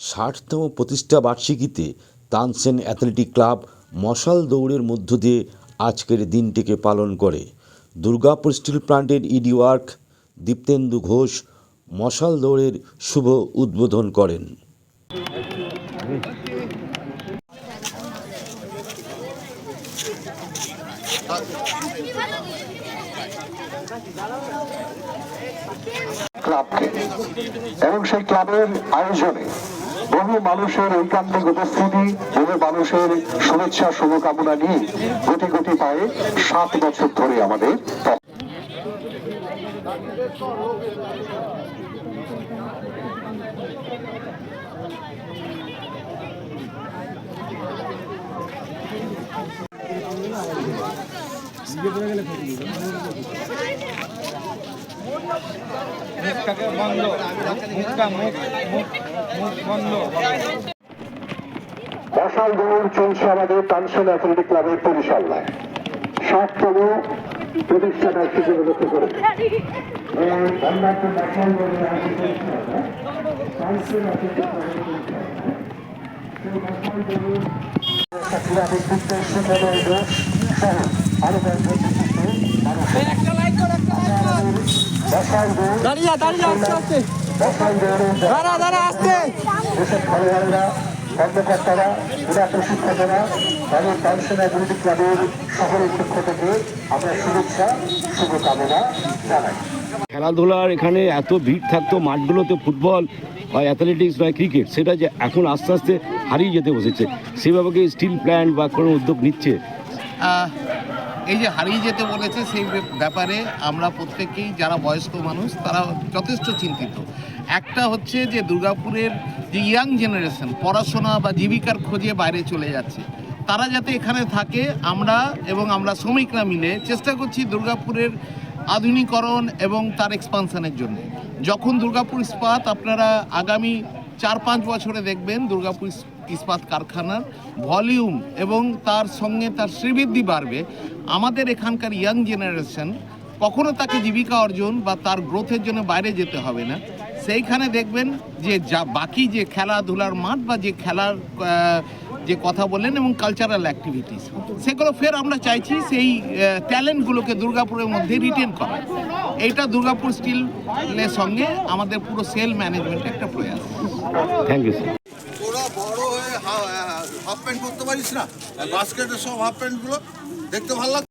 ষাটতম প্রতিষ্ঠা বার্ষিকীতে Tansen athletic club মশাল দৌড়ের মধ্য দিয়ে আজকের দিনটিকে পালন করে। দুর্গাপুর স্টিল প্লান্টের ইডি ওয়ার্ক দীপ্তেন্দু ঘোষ মশাল দৌড়ের শুভ উদ্বোধন করেন। ক্লাবকে এবং সেই ক্লাবের আয়োজনে বহু মানুষের ঐকান্তিক উপস্থিতি, বহু মানুষের শুভেচ্ছা, শুভকামনা নিয়ে কোটি কোটি পায়ে সাত বছর ধরে আমাদের মুখ মুখ। মশাল দৌড় চলছে আমাদের তানসেন অ্যাথলেটিক ক্লাবের পরিচালনায়। ষাটতম প্রতিষ্ঠা বার্ষিকী উপলক্ষ করে দাঁড়িয়ে দাঁড়িয়ে আসতে আসতে। দাঁড়া দাঁড়া আসতে। দেশের খেলোয়াড়রা কর্মকর্তারা ক্রীড়া প্রশিক্ষকেরা এবং ক্লাবের শহরের পক্ষ থেকে আমরা শুভেচ্ছা শুভকামনা জানাই। খেলাধুলার এখানে এত ভিড় থাকতো মাঠগুলোতে ফুটবল বা অ্যাথলেটিক্স নয় ক্রিকেট সেটা যে এখন আস্তে আস্তে হারিয়ে যেতে বসেছে। সেভাবে স্টিল প্ল্যান্ট বা কোনো উদ্যোগ নিচ্ছে? এই যে হারিয়ে যেতে বলেছে সেই ব্যাপারে আমরা প্রত্যেকেই যারা বয়স্ক মানুষ, তারা যথেষ্ট চিন্তিত। একটা হচ্ছে যে দুর্গাপুরের যে ইয়াং জেনারেশন, পড়াশোনা বা জীবিকার খোঁজে বাইরে চলে যাচ্ছে, তারা যাতে এখানে থাকে, আমরা এবং আমরা শ্রমিকরা মিলে চেষ্টা করছি দুর্গাপুরের আধুনিকরণ এবং তার এক্সপানশনের জন্য। যখন দুর্গাপুর ইস্পাত, আপনারা আগামী চার পাঁচ বছরে দেখবেন দুর্গাপুর ইস্পাত কারখানার ভলিউম এবং তার সঙ্গে তার শ্রীবৃদ্ধি বাড়বে। আমাদের এখানকার ইয়াং জেনারেশন কখনো তাকে জীবিকা অর্জন বা তার গ্রোথের জন্য বাইরে যেতে হবে না। সেইখানে দেখবেন যে যা বাকি যে খেলাধুলার মাঠ বা যে খেলার যে কথা বললেন এবং কালচারাল অ্যাক্টিভিটিস সেগুলো ফের আমরা চাইছি সেই ট্যালেন্টগুলোকে দুর্গাপুরের মধ্যে রিটেন করা এইটা দুর্গাপুর স্টিলের সঙ্গে আমাদের পুরো সেল ম্যানেজমেন্ট একটা প্রয়াস। থ্যাংক ইউ স্যার তোরা বড় হয়ে হাফ প্যান্ট করতে পারিস না। বাস্কেটের সব হাফ প্যান্টগুলো দেখতে ভালো লাগে